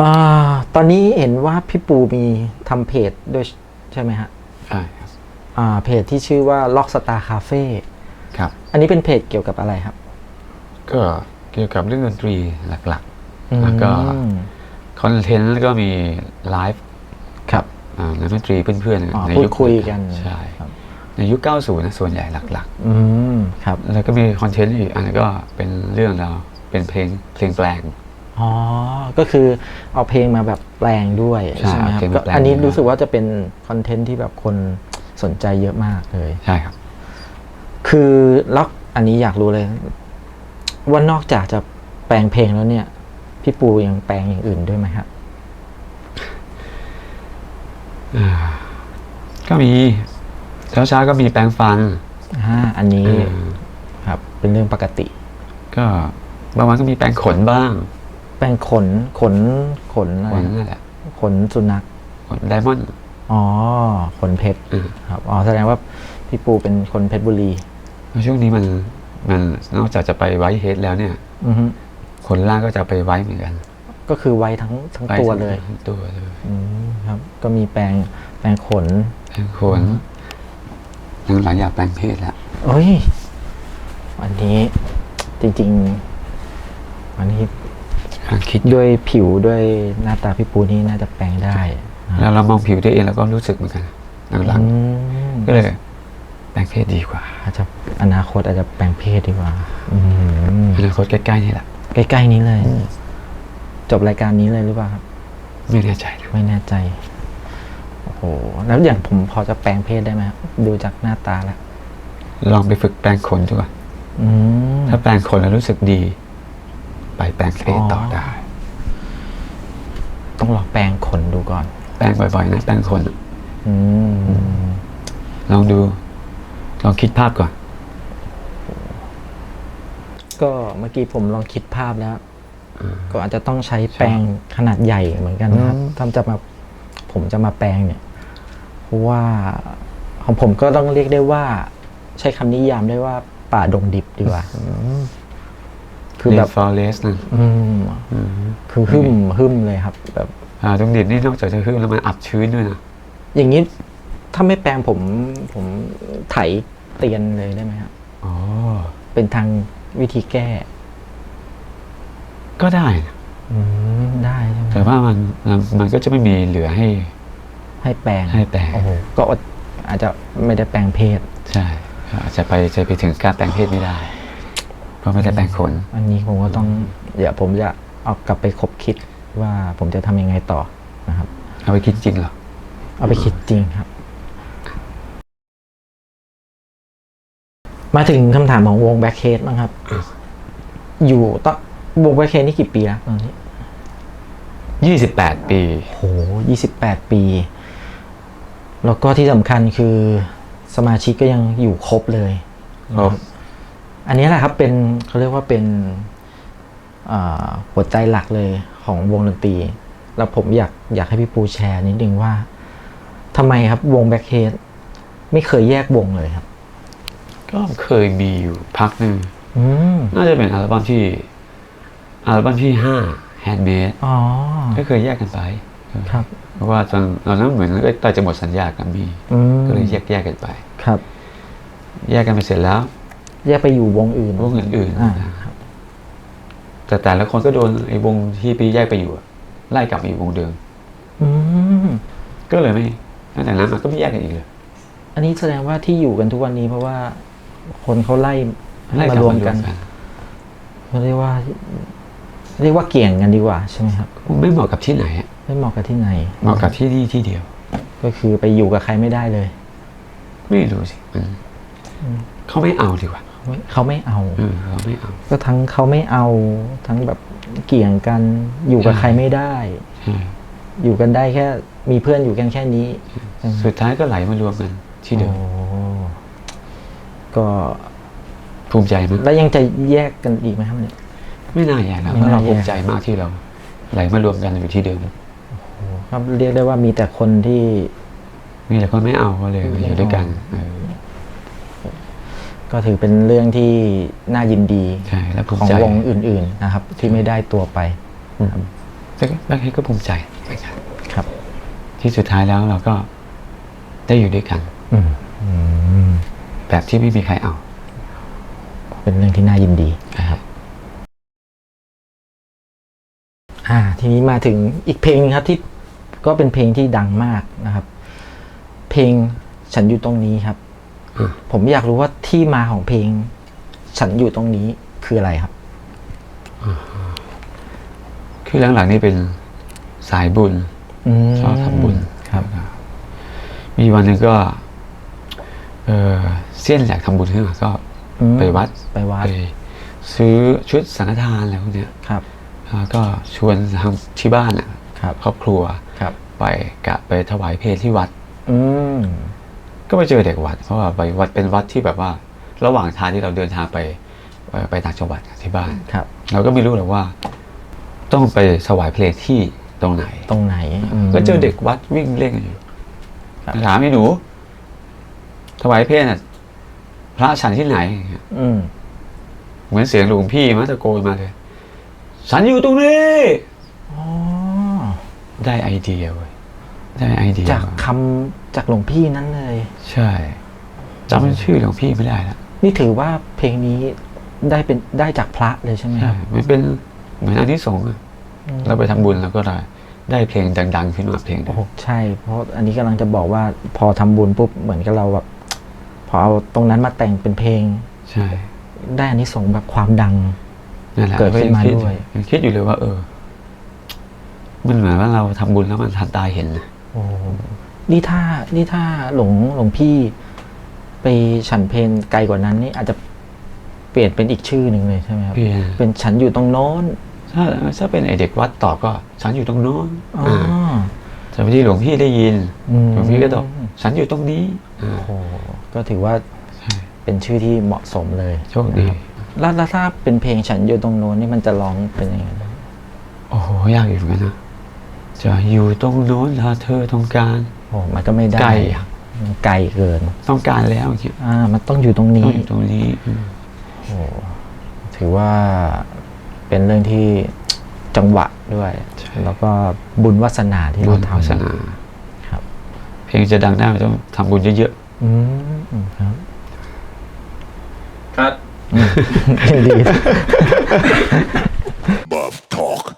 อ่าตอนนี้เห็นว่าพี่ปูมีทำเพจด้วยใช่ไหมฮะใช่ครับอ่าเพจที่ชื่อว่า Lock Star Cafe ครับ อันนี้เป็นเพจเกี่ยวกับอะไรครับ ก็เกี่ยวกับเรื่องดนตรีหลักๆ แล้วก็อืมคอนเทนต์แล้วก็มีไลฟ์ครับอ่านักดนตรีเพื่อนอ๋อๆในพูดยุคคุยกันใช่ครับในยุค 90 นะส่วนใหญ่หลักอืมครับๆแล้วก็มีคอนเทนต์อีกอันนนก็เป็นเรื่องราวเป็นเพลงเพลงแปลง อ๋อ ก็คือเอาเพลงมาแบบแปลงด้วยใช่ใช่ไหมครับเอาเพลงก็มาแปลง อันนี้ด้วยรู้สึกว่าจะเป็นคอนเทนต์ที่แบบคนสนใจเยอะมากเลย ใช่ครับ คือแล้วอันนี้อยากรู้เลย ว่านอกจากจะแปลงเพลงแล้วเนี่ย พี่ปูยังแปลงอย่างอื่นด้วยไหมครับ ก็มีเช้าเช้าๆก็มีแปลงฟันอ่าอันนี้เออครับเป็นเรื่องปกติ ก็บางวันก็มีแปลงขนบ้าง แปลงขนขนขนอะขไรนนั่นแหละขนสุนัขขนไดมอนด์อ๋อขนเพชรเออครับอ๋อแสดงว่าพี่ปูเป็นคนเพชรบุรี แล้วช่วงนี้มันมันนอกจากจะไปไว้เฮดแล้วเนี่ย อือฮึขนล่างก็จะไปไว้เหมือนกันก็คือไว้ทั้งทั้งไว้ตัวเลยทั้งตัวเลยอืมครับ ก็มีแปลงแปลงขน แปลงขนหลังๆอยากแปลงเพศแล้ว เอ้ย วันนี้จริง ๆ วันนี้กำลัง คิดด้วยผิวด้วยหน้าตาพี่ปูนี่น่าจะแปลงได้นะแล้วเรามองผิวตัวเองแล้วก็รู้สึกเหมือนกันหลังอืมๆก็เลยแปลงเพศดีกว่า อาจจะอนาคตอาจจะแปลงเพศดีกว่าอืมอนาคตใกล้ๆนี่แหละใกล้ๆนี้เลย จบรายการนี้เลยหรือเปล่าครับไม่แน่ใจนะไม่แน่ใจโอ้โหแล้วอย่างผมพอจะแปลงเพศได้ไหมครับดูจากหน้าตาแล้วลองไปฝึกแปลงขนดูก่อนอืมถ้าแปลงขนแล้วรู้สึกดี ไปแปลงเพศต่อได้ ต้องลองแปลงขนดูก่อน แปลงบ่อยๆนะแปลงขนอืมลองดู ลองคิดภาพก่อน ก็เมื่อกี้ผมลองคิดภาพแล้วก็อาจจะต้องใช้แปลงขนาดใหญ่เหมือนกันนะครับอืมถ้าจะมาผมจะมาแปลงเนี่ย เพราะว่าของผมก็ต้องเรียกได้ว่า ใช้คำนิยามได้ว่าป่าดงดิบดีกว่า คือแบบฟอเรสต์นะอืมคือหึมหึมเลยครับ แบบอ่าตรงดินนี่นอกจากจะขึ้นแล้วมันอับชื้นด้วยนะอย่างนี้ถ้าไม่แปลงผมผมไถเตียนเลยได้ไหมครับอ๋อเป็นทางวิธีแก้ ก็ได้นะอืมได้ใช่ไหมแต่ว่ามันมันมันก็จะไม่มีเหลือให้ ให้แปลงให้แปลงโอ้โหก็อดอาจจะไม่ได้แปลงเพศ ใช่อาจจะไปจะไปถึงการแปลงเพศไม่ได้ เพราะไม่ได้แปลงขนอันนี้ผมก็ต้องเดี๋ยวผมจะเอากลับไปคบคิดว่าผมจะทำยังไงต่อนะครับ เอาไปคิดจริงเหรอ เอาไปคิดจริงครับ มาถึงคำถามของวงแบ็คเคสบ้างครับ อยู่ตอนวงแบ็คเคสนี่กี่ปีแล้วตอนนี้ยี่สิบแปดปี โหยี่สิบแปดปี แล้วก็ที่สำคัญคือสมาชิกก็ยังอยู่ครบเลย ครับ อันนี้แหละครับเป็นเขาเรียกว่าเป็นอ่าหัวใจหลักเลยของวงดนตรี แล้วผมอยากอยากให้พี่ปูแชร์นิดนึงว่าทำไมครับวงแบ็คเฮดไม่เคยแยกวงเลยครับ ก็เคยมีอยู่พักหนึ่งอืมน่าจะเป็นอัลบั้มที่อัลบั้มที่ห้าแฮนด์เมดอ๋อก็เคยแยกกันไปครับเพราะว่าตอนตอนนั้นเหมือนก็ใกล้จะหมดสัญญากับมีอืมก็เลยแยกแยกกันไปครับ แยกกันไปเสร็จแล้ว แยกไปอยู่วงอื่นวงอื่นอ่าๆนะครับแต่แต่ละคนก็โดนไอ้วงที่ไปแยกไปอยู่อะไล่กลับมาอยู่วงเดิมอืมก็เลยไม่ตั้งแต่นั้นมันก็ไม่แยกกันอีกเลย อันนี้แสดงว่าที่อยู่กันทุกวันนี้เพราะว่า คนเขาไล่ให้ไล่มากลับรวมมารวกัมนกันเขาเรียกว่า เรียกว่าเกี่ยงกันดีกว่าใช่ไหมครับไม่เหมาะกับที่ไหนอะไม่เหมาะกับที่ไหน เหมาะกับที่นี่ที่เดียว ก็คือไปอยู่กับใครไม่ได้เลย ไม่รู้สิมันเขาไม่เอาดีกว่าไม่ เขาไม่เอา เออเขาไม่เอา ก็ทั้งเขาไม่เอาทั้งแบบเกี่ยงกันอยู่กับใครไม่ได้ ใช่อยู่กันได้แค่มีเพื่อนอยู่กันแค่นี้สุดท้ายก็ไหลมารวมกันที่เดิมโอ้ก็ภูมิใจมั้ยแล้วยังจะแยกกันอีกไหมครับเนี่ย ไม่น่าแย่นะไม่เพราะน่าเราแย่ ภูมิใจมากที่เรา ไหลมารวมกันอยู่ที่เดิมครับเรียกได้ว่ามีแต่คนที่มีแต่คนไม่เอาก็เลยมาอยู่ด้วยกันเออ ก็ถือเป็นเรื่องที่น่ายินดีใช่แล้วภูขมิองใจวงอื่น ๆนะครับ ที่ไม่ได้ตัวไปนะครับแต่ก็แบ็คเฮดก็ภูมิใจเหมือนกันครับ ที่สุดท้ายแล้วเราก็ได้อยู่ด้วยกันอืมอืมแบบที่ไม่มีใครเอา เป็นเรื่องที่น่ายินดีนะครับอ่า ทีนี้มาถึงอีกเพลงหนึงครับที่ก็เป็นเพลงที่ดังมากนะครับ เพลงฉันอยู่ตรงนี้ครับอืม ผมอยากรู้ว่าที่มาของเพลง ฉันอยู่ตรงนี้คืออะไรครับ คือหลังๆนี่เป็นสายบุญอืมชอบทำบุญครับ มีวันหนึ่งก็ เออเส้นอยากทำบุญขึ้นมาก็อืมไปวัดไปวัดไปซื้อชุดสังฆทานอะไรพวกเนี้ยครับแล้วก็ชวนทางที่บ้านอะครับครอบครัวครับไปกะไปถวายเพลที่วัด อืม ก็ไปเจอเด็กวัดเพราะว่าไปวัดเป็นวัดที่แบบว่า ระหว่างทางที่เราเดินทางไปเอ่อไปต่างจังหวัดที่บ้านครับ เราก็ไม่รู้หรอกว่า ต้องไปถวายเพลงที่ตรงไหน ตรงไหนมก็เจอเด็กวัดวิ่งเล่นกันอยู่ครับถามไอ้หนูถวายเพลงน่ะพระฉันที่ไหนอย่างเงี้ยอืมเหมือนเสียงหลวงพี่มาตะโกนมาเลย ฉันอยู่ตรงนี้อ๋อได้ไอเดียเว้ย ได้ไอเดียจากคำจากหลวงพี่นั้นเลย ใช่จำชื่อหลวงพี่ไม่ได้แล้วนี่ถือว่าเพลงนี้ได้เป็นได้จากพระเลยใช่ไหมคใช่รับมันเป็นเหมือนอันที่สงส์อะอืมเราไปทำบุญแล้วก็ได้ได้เพลงดังๆขึ้นมาเพลงหนึ่โอ้งโหใช่ เพราะอันนี้กำลังจะบอกว่าพอทำบุญปุ๊บเหมือนกับเราแบบพอเอาตรงนั้นมาแต่งเป็นเพลง ใช่ได้อันนี้ส่งส์แบบความดัง นั่นแหละเกิดขึ้นมาคิด้วย ยังคิดอยู่เลยว่า เออ มันเหมือนว่าเราทำบุญแล้วมันทันตาเห็นนะโอ้ นี่ถ้านี่ถ้าหลวงหลวงพี่ ไปฉันเพลงไกลกว่านั้นนี่อาจจะเปลี่ยนเป็นอีกชื่อหนึ่งเลยใช่ไหมครับพี่เป็นฉันอยู่ตรงโน้น ถ้าถ้าเป็นไอเด็กวัดตอบก็ฉันอยู่ตรงโน้นอ๋อาแต่พอดีหลวงพี่ได้ยินอืม หลวงพี่ก็ตอบฉันอยู่ตรงนี้อ่าโอ้โหก็ถือว่าใช่เป็นชื่อที่เหมาะสมเลยโชคดี แล้วแล้วถ้าเป็นเพลงฉันอยู่ตรงโน้นนี่มันจะร้องเป็นยังไงบ้างโอ้โหยากอยู่เหมือนกันนะ จะอยู่ตรงโน้นถ้าเธอต้องการ โอ้มันก็ไม่ได้ไกลอะมันไกลเกิน ต้องการแล้วอย่างเงี้ยอ่า มันต้องอยู่ตรงต้นี้องอยู่ตรงนี้อืมโอ้ถือว่าเป็นเรื่องที่ จังหวะด้วย แล้วก็บุญวาสนาที่บุเราญทวาสนาำครับ เพลงจะดังได้มันต้องทำบุญเยอะอืมครับคัดดี Bob Talk.